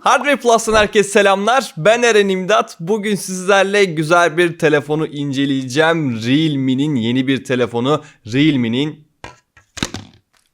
Hardware Plus'tan herkese selamlar. Ben Eren İmdat. Bugün sizlerle güzel bir telefonu inceleyeceğim. Realme'nin yeni bir telefonu. Realme'nin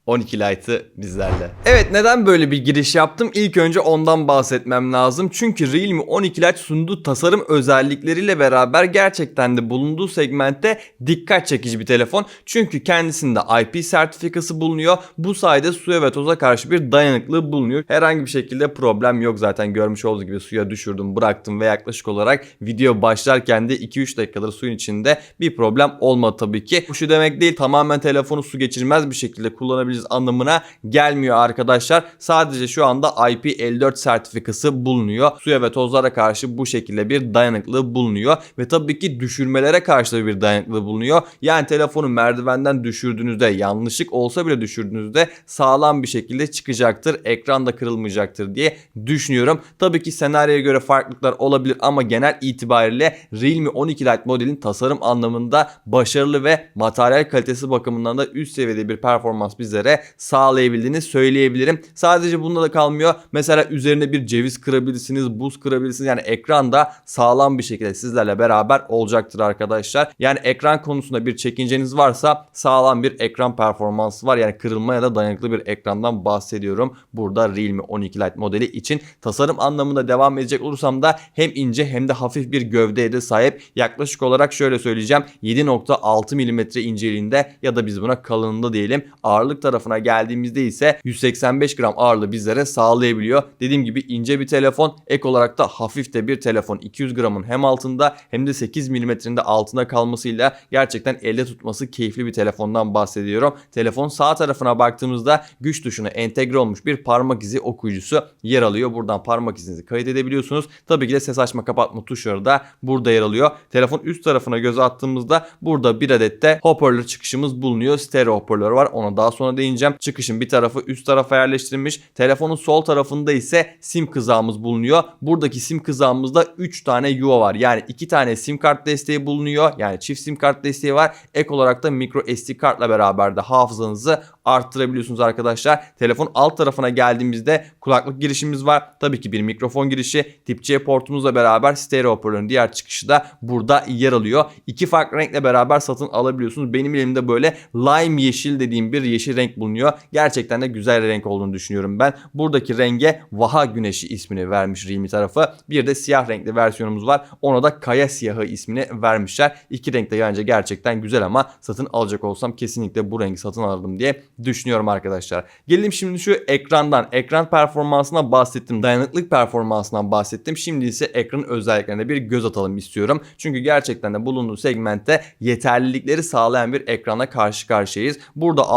12 Lite'ı bizlerle. Evet neden böyle bir giriş yaptım? İlk önce ondan bahsetmem lazım. Çünkü Realme 12 Lite sunduğu tasarım özellikleriyle beraber gerçekten de bulunduğu segmentte dikkat çekici bir telefon. Çünkü kendisinde IP sertifikası bulunuyor. Bu sayede suya ve toza karşı bir dayanıklığı bulunuyor. Herhangi bir şekilde problem yok zaten görmüş olduğunuz gibi suya düşürdüm bıraktım ve yaklaşık olarak video başlarken de 2-3 dakikadır suyun içinde bir problem olmadı tabii ki. Bu şu demek değil tamamen telefonu su geçirmez bir şekilde kullanabiliriz anlamına gelmiyor arkadaşlar. Sadece şu anda IP54 sertifikası bulunuyor. Suya ve tozlara karşı bu şekilde bir dayanıklığı bulunuyor ve tabii ki düşürmelere karşı da bir dayanıklığı bulunuyor. Yani telefonu merdivenden düşürdüğünüzde yanlışlık olsa bile düşürdüğünüzde sağlam bir şekilde çıkacaktır. Ekran da kırılmayacaktır diye düşünüyorum. Tabii ki senaryoya göre farklılıklar olabilir ama genel itibariyle Realme 12 Lite modelin tasarım anlamında başarılı ve materyal kalitesi bakımından da üst seviyede bir performans bizlere sağlayabildiğini söyleyebilirim. Sadece bunda da kalmıyor. Mesela üzerine bir ceviz kırabilirsiniz, buz kırabilirsiniz. Yani ekran da sağlam bir şekilde sizlerle beraber olacaktır arkadaşlar. Yani ekran konusunda bir çekinceniz varsa sağlam bir ekran performansı var. Yani kırılmaya da dayanıklı bir ekrandan bahsediyorum. Burada Realme 12 Lite modeli için tasarım anlamında devam edecek olursam da hem ince hem de hafif bir gövdeye de sahip. Yaklaşık olarak şöyle söyleyeceğim. 7.6 mm inceliğinde ya da biz buna kalınlığında diyelim. Ağırlık tarafına geldiğimizde ise 185 gram ağırlığı bizlere sağlayabiliyor. Dediğim gibi ince bir telefon. Ek olarak da hafif de bir telefon. 200 gramın hem altında hem de 8 milimetrenin de altında kalmasıyla gerçekten elde tutması keyifli bir telefondan bahsediyorum. Telefon sağ tarafına baktığımızda güç tuşuna entegre olmuş bir parmak izi okuyucusu yer alıyor. Buradan parmak izinizi kayıt edebiliyorsunuz. Tabii ki de ses açma kapatma tuşları da burada yer alıyor. Telefon üst tarafına göz attığımızda burada bir adet de hoparlör çıkışımız bulunuyor. Stereo hoparlör var. Ona daha sonra değineceğim. Çıkışın bir tarafı üst tarafa yerleştirilmiş. Telefonun sol tarafında ise sim kızağımız bulunuyor. Buradaki sim kızağımızda 3 tane yuva var. Yani 2 tane sim kart desteği bulunuyor. Yani çift sim kart desteği var. Ek olarak da micro SD kartla beraber de hafızanızı arttırabiliyorsunuz arkadaşlar. Telefon alt tarafına geldiğimizde kulaklık girişimiz var. Tabii ki bir mikrofon girişi. Tip C portumuzla beraber stereo hoparlörün diğer çıkışı da burada yer alıyor. İki farklı renkle beraber satın alabiliyorsunuz. Benim elimde böyle lime yeşil dediğim bir yeşil renk bulunuyor. Gerçekten de güzel renk olduğunu düşünüyorum ben. Buradaki renge Vaha Güneşi ismini vermiş Realme tarafı. Bir de siyah renkli versiyonumuz var. Ona da Kaya Siyahı ismini vermişler. İki renkte bence gerçekten güzel ama satın alacak olsam kesinlikle bu rengi satın alırdım diye düşünüyorum arkadaşlar. Gelelim şimdi şu ekrandan. Ekran performansına bahsettim. Dayanıklık performansından bahsettim. Şimdi ise ekran özelliklerine bir göz atalım istiyorum. Çünkü gerçekten de bulunduğu segmentte yeterlilikleri sağlayan bir ekrana karşı karşıyayız. Burada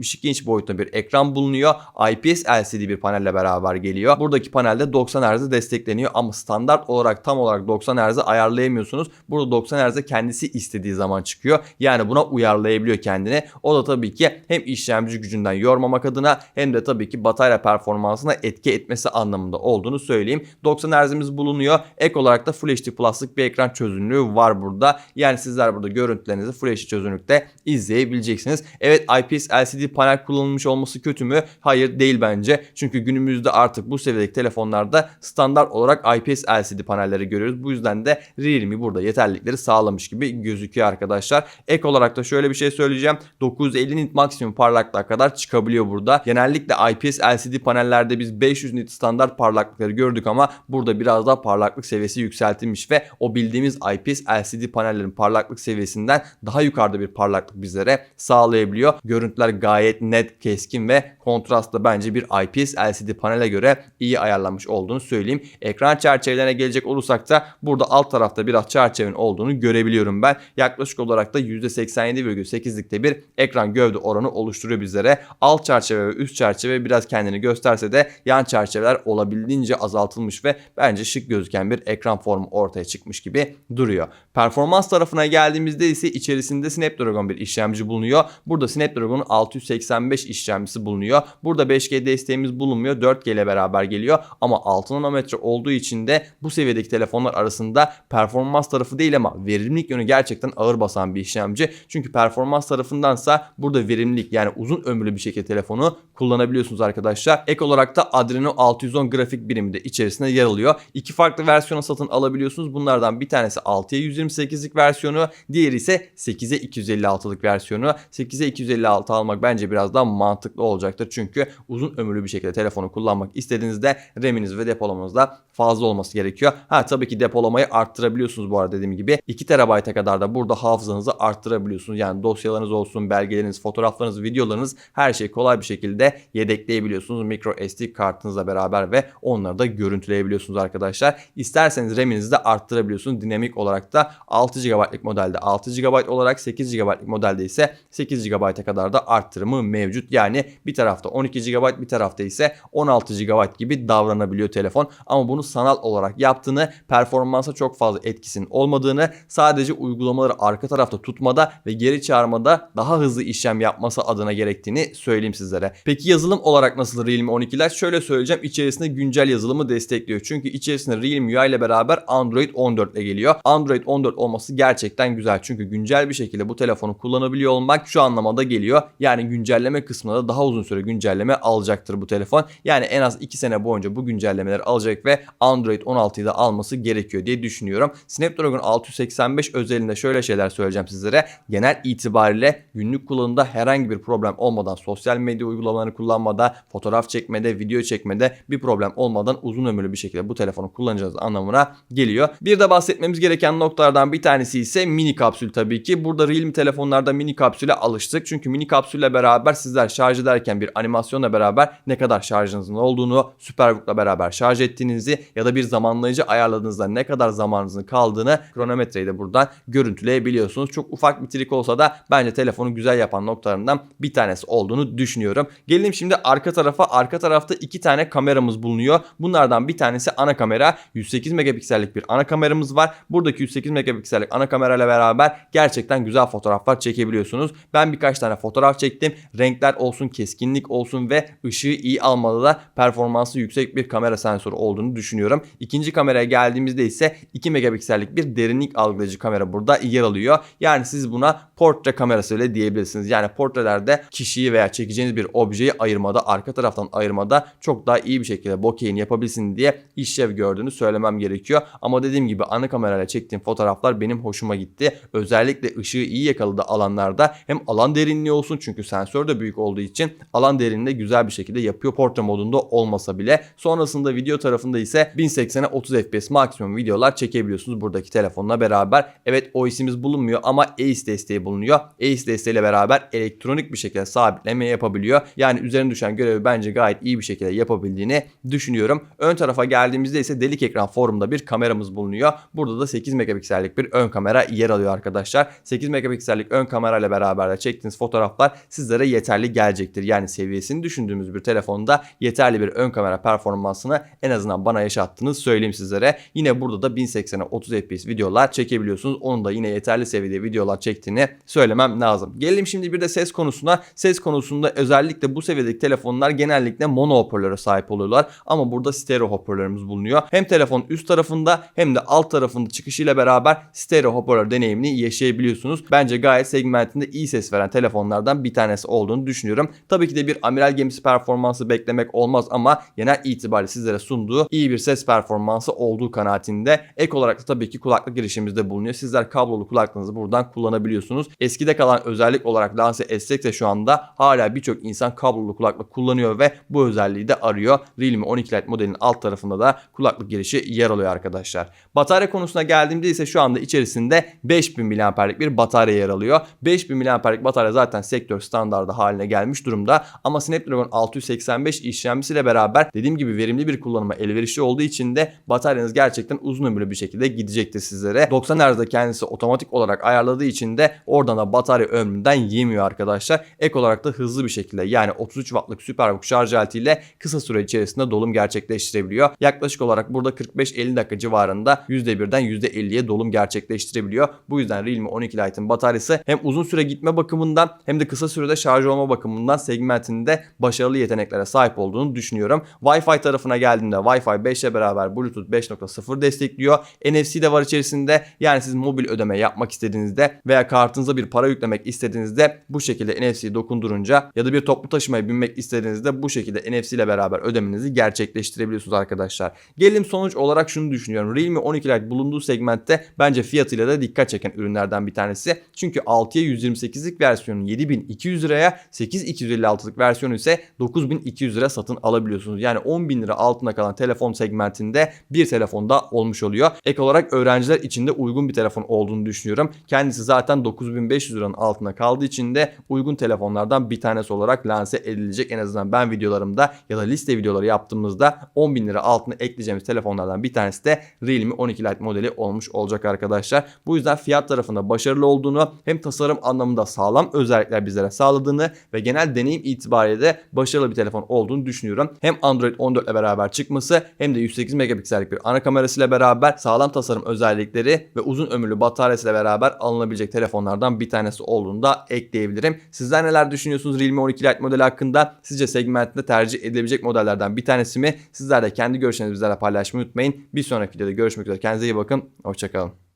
6.72 inç boyutunda bir ekran bulunuyor. IPS LCD bir panelle beraber geliyor. Buradaki panelde 90 Hz destekleniyor ama standart olarak tam olarak 90 Hz'e ayarlayamıyorsunuz. Burada 90 Hz'e kendisi istediği zaman çıkıyor. Yani buna uyarlayabiliyor kendini. O da tabii ki hem işlemci gücünden yormamak adına hem de tabii ki batarya performansına etki etmesi anlamında olduğunu söyleyeyim. 90 Hz'imiz bulunuyor. Ek olarak da Full HD Plus'lık bir ekran çözünürlüğü var burada. Yani sizler burada görüntülerinizi Full HD çözünürlükte izleyebileceksiniz. Evet IPS LCD panel kullanılmış olması kötü mü? Hayır değil bence. Çünkü günümüzde artık bu seviyedeki telefonlarda standart olarak IPS LCD panelleri görüyoruz. Bu yüzden de Realme burada yeterlilikleri sağlamış gibi gözüküyor arkadaşlar. Ek olarak da şöyle bir şey söyleyeceğim. 950 nit maksimum parlaklığa kadar çıkabiliyor burada. Genellikle IPS LCD panellerde biz 500 nit standart parlaklıkları gördük ama burada biraz daha parlaklık seviyesi yükseltilmiş ve o bildiğimiz IPS LCD panellerin parlaklık seviyesinden daha yukarıda bir parlaklık bizlere sağlayabiliyor. Görüntüler gayet net, keskin ve kontrastlı bence bir IPS LCD panele göre iyi ayarlanmış olduğunu söyleyeyim. Ekran çerçevelerine gelecek olursak da burada alt tarafta biraz çerçevenin olduğunu görebiliyorum ben. Yaklaşık olarak da %87,8'likte bir ekran gövde oranı oluşturuyor bizlere. Alt çerçeve ve üst çerçeve biraz kendini gösterse de yan çerçeveler olabildiğince azaltılmış ve bence şık gözüken bir ekran formu ortaya çıkmış gibi duruyor. Performans tarafına geldiğimizde ise içerisinde Snapdragon bir işlemci bulunuyor. Burada Snapdragon'un 685 işlemcisi bulunuyor. Burada 5G desteğimiz bulunmuyor. 4G ile beraber geliyor ama 6 nanometre olduğu için de bu seviyedeki telefonlar arasında performans tarafı değil ama verimlilik yönü gerçekten ağır basan bir işlemci. Çünkü performans tarafındansa burada verimlilik yani uzun ömürlü bir şekilde telefonu kullanabiliyorsunuz arkadaşlar. Ek olarak da Adreno 610 grafik birimi de içerisinde yer alıyor. İki farklı versiyonu satın alabiliyorsunuz. Bunlardan bir tanesi 6'ya 128'lik versiyonu, diğeri ise 8'e 256'lık versiyonu. 8'e 256 almak bence biraz daha mantıklı olacaktır. Çünkü uzun ömürlü bir şekilde telefonu kullanmak istediğinizde RAM'iniz ve depolamanız da fazla olması gerekiyor. Ha tabii ki depolamayı arttırabiliyorsunuz bu arada dediğim gibi. 2 TB'a kadar da burada hafızanızı arttırabiliyorsunuz. Yani dosyalarınız olsun, belgeleriniz, fotoğraflarınız, videolarınız her şeyi kolay bir şekilde yedekleyebiliyorsunuz. Micro SD kartınızla beraber ve onları da görüntüleyebiliyorsunuz arkadaşlar. İsterseniz RAM'inizi de arttırabiliyorsunuz. Dinamik olarak da 6 GB'lık modelde 6 GB olarak 8 GB'lık modelde ise 8 GB'a kadar da arttırımı mevcut. Yani bir tarafta 12 GB bir tarafta ise 16 GB gibi davranabiliyor telefon. Ama bunu sanal olarak yaptığını, performansa çok fazla etkisinin olmadığını, sadece uygulamaları arka tarafta tutmada ve geri çağırmada daha hızlı işlem yapması adına gerektiğini söyleyeyim sizlere. Peki yazılım olarak nasıl Realme 12'ler? Şöyle söyleyeceğim. içerisinde güncel yazılımı destekliyor. Çünkü içerisinde Realme UI ile beraber Android 14 ile geliyor. Android 14 olması gerçekten güzel. Çünkü güncel bir şekilde bu telefonu kullanabiliyor olmak şu anlamada geliyor. Yani güncelleme kısmında da daha uzun süre güncelleme alacaktır bu telefon. Yani en az 2 sene boyunca bu güncellemeleri alacak ve Android 16'yı da alması gerekiyor diye düşünüyorum. Snapdragon 685 özelinde şöyle şeyler söyleyeceğim sizlere. Genel itibariyle günlük kullanımda herhangi bir problem olmadan sosyal medya uygulamalarını kullanmada, fotoğraf çekmede, video çekmede bir problem olmadan uzun ömürlü bir şekilde bu telefonu kullanacağız anlamına geliyor. Bir de bahsetmemiz gereken noktalardan bir tanesi ise mini kapsül tabii ki. Burada Realme telefonlarda mini kapsüle alıştık. Çünkü mini kapsülle beraber sizler şarj ederken bir animasyonla beraber ne kadar şarjınızın olduğunu, Superbook'la beraber şarj ettiğinizi ya da bir zamanlayıcı ayarladığınızda ne kadar zamanınızın kaldığını kronometreyi de buradan görüntüleyebiliyorsunuz. Çok ufak bir trik olsa da bence telefonu güzel yapan noktalarından bir tanesi olduğunu düşünüyorum. Gelelim şimdi arka tarafa. Arka tarafta iki tane kameramız bulunuyor. Bunlardan bir tanesi ana kamera. 108 megapiksellik bir ana kameramız var. Buradaki 108 megapiksellik ana kamerayla beraber gerçekten güzel fotoğraflar çekebiliyorsunuz. Ben birkaç tane fotoğraf çektim. Renkler olsun, keskinlik olsun ve ışığı iyi almada da performansı yüksek bir kamera sensörü olduğunu düşünüyorum. İkinci kameraya geldiğimizde ise 2 megapiksellik bir derinlik algılayıcı kamera burada yer alıyor. Yani siz buna portre kamerası bile diyebilirsiniz. Yani portrelerde kişiyi veya çekeceğiniz bir objeyi ayırmada, arka taraftan ayırmada çok daha iyi bir şekilde bokehini yapabilsin diye işlev gördüğünü söylemem gerekiyor. Ama dediğim gibi ana kamerayla çektiğim fotoğraflar benim hoşuma gitti. Özellikle ışığı iyi yakaladığı alanlarda hem alan derinliği olsun çünkü sensör de büyük olduğu için alan derinliği güzel bir şekilde yapıyor portre modunda olmasa bile. Sonrasında video tarafında ise 1080'e 30 FPS maksimum videolar çekebiliyorsunuz buradaki telefonla beraber. Evet OIS'imiz bulunmuyor ama ACE desteği bulunuyor. ACE desteğiyle beraber elektronik bir şekilde sabitleme yapabiliyor. Yani üzerine düşen görevi bence gayet iyi bir şekilde yapabildiğini düşünüyorum. Ön tarafa geldiğimizde ise delik ekran formunda bir kameramız bulunuyor. Burada da 8 megapiksellik bir ön kamera yer alıyor arkadaşlar. 8 megapiksellik ön kamerayla beraber de çektiğiniz fotoğraflar sizlere yeterli gelecektir. Yani seviyesini düşündüğümüz bir telefonda yeterli bir ön kamera performansını en azından bana yaşattığınız söyleyeyim sizlere. Yine burada da 1080'e 30 FPS videolar çekebiliyorsunuz. Onun da yine yeterli seviyede videolar çektiğini söylemem lazım. Gelelim şimdi bir de ses konusuna. Ses konusunda özellikle bu seviyedeki telefonlar genellikle mono hoparlöre sahip oluyorlar. Ama burada stereo hoparlörümüz bulunuyor. Hem telefon üst tarafında hem de alt tarafında çıkışıyla beraber stereo hoparlör deneyimini yaşayabiliyorsunuz. Bence gayet segmentinde iyi ses veren telefonlardan bir tanesi olduğunu düşünüyorum. Tabii ki de bir amiral gemisi performansı beklemek olmaz ama genel itibariyle sizlere sunduğu iyi bir ses performansı olduğu kanaatinde. Ek olarak da tabii ki kulaklık girişimizde bulunuyor. Sizler kablolu kulaklığınızı buradan kullanabiliyorsunuz. Eskide kalan özellik olarak lanse etsek de şu anda hala birçok insan kablolu kulaklık kullanıyor ve bu özelliği de arıyor. Realme 12 Lite modelinin alt tarafında da kulaklık girişi yer alıyor arkadaşlar. Batarya konusuna geldiğimde ise şu anda içerisinde 5000 mAh'lik bir batarya yer alıyor. 5000 mAh'lik batarya zaten sektör standardı haline gelmiş durumda ama Snapdragon 685 işlemcisiyle beraber dediğim gibi verimli bir kullanıma elverişli olduğu için de bataryanız gerçekten uzun ömürlü bir şekilde gidecektir sizlere. 90 Hz'de kendisi otomatik olarak ayarladığı için de oradan da batarya ömründen yemiyor arkadaşlar. Ek olarak da hızlı bir şekilde yani 33 Watt'lık Superbook şarj aletiyle kısa süre içerisinde dolum gerçekleştirebiliyor. Yaklaşık olarak burada 45-50 dakika civarında %1'den %50'ye dolum gerçekleştirebiliyor. Bu yüzden Realme 12 Lite'ın bataryası hem uzun süre gitme bakımından hem de kısa sürede sürede şarj olma bakımından segmentinde başarılı yeteneklere sahip olduğunu düşünüyorum. Wi-Fi tarafına geldiğimde Wi-Fi 5 ile beraber Bluetooth 5.0 destekliyor. NFC de var içerisinde. Yani siz mobil ödeme yapmak istediğinizde veya kartınıza bir para yüklemek istediğinizde bu şekilde NFC'yi dokundurunca ya da bir toplu taşımaya binmek istediğinizde bu şekilde NFC ile beraber ödemenizi gerçekleştirebiliyorsunuz arkadaşlar. Gelelim sonuç olarak şunu düşünüyorum. Realme 12 Lite bulunduğu segmentte bence fiyatıyla da dikkat çeken ürünlerden bir tanesi. Çünkü 6'ya 128'lik versiyonu 7200 liraya 8256'lık versiyonu ise 9200 lira satın alabiliyorsunuz. Yani 10.000 lira altına kalan telefon segmentinde bir telefonda olmuş oluyor. Ek olarak öğrenciler için de uygun bir telefon olduğunu düşünüyorum. Kendisi zaten 9500 liranın altına kaldığı için de uygun telefonlardan bir tanesi olarak lanse edilecek. En azından ben videolarımda ya da liste videoları yaptığımızda 10.000 lira altına ekleyeceğimiz telefonlardan bir tanesi de Realme 12 Lite modeli olmuş olacak arkadaşlar. Bu yüzden fiyat tarafında başarılı olduğunu hem tasarım anlamında sağlam özellikler bizlere sağladığını ve genel deneyim itibariyle de başarılı bir telefon olduğunu düşünüyorum. Hem Android 14 ile beraber çıkması hem de 108 megapiksellik bir ana kamerasıyla beraber sağlam tasarım özellikleri ve uzun ömürlü bataryasıyla beraber alınabilecek telefonlardan bir tanesi olduğunu da ekleyebilirim. Sizler neler düşünüyorsunuz Realme 12 Lite modeli hakkında? Sizce segmentinde tercih edilebilecek modellerden bir tanesi mi? Sizler de kendi görüşlerinizi bizlerle paylaşmayı unutmayın. Bir sonraki videoda görüşmek üzere. Kendinize iyi bakın. Hoşçakalın.